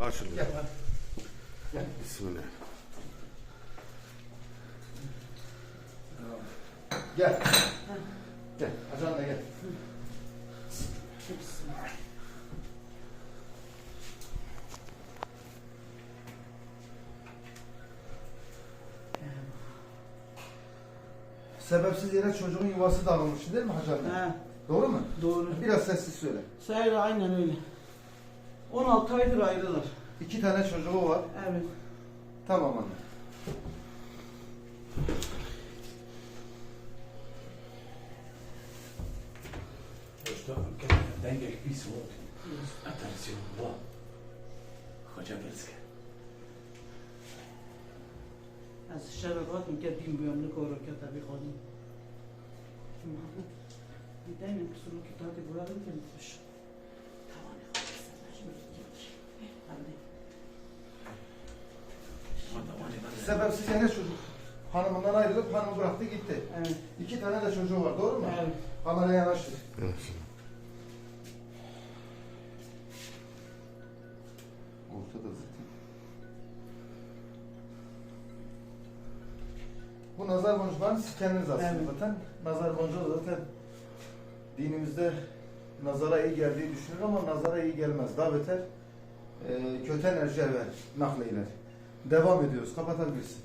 Açılıyor. Gel hadi. Gel. Bismillah. Gel. Gel. Ajanla gel. Sebepsiz yere çocuğun yuvası dağılmış değil mi hacı anne? He, Doğru mu? doğru. Biraz sessiz söyle. Sayılı aynen öyle. 16 aydır ayrılar. İki tane çocuğu var. Evet. Tamam anne. Denke ich bis hoch. Attention, wow. Hocabilske. از شرکات میکرد بیم بیام نکارو که تبی خواهیم دیدن سلوک کتابی بودم که نفش توانی Sebepsiz yere çocuk hanımından ayrılıp hanımı bıraktı gitti. Evet. İki tane de çocuğu var doğru mu? Evet. Kameraya yanaştır. Evet. Ortada zaten. Bu nazar boncuklarını siz kendiniz aslında Evet. zaten. Nazar boncuğu zaten dinimizde nazara iyi geldiği düşünür ama nazara iyi gelmez. Daha beter e, kötü enerji ver, nakleyler. Devam ediyoruz. Kapatabilirsin.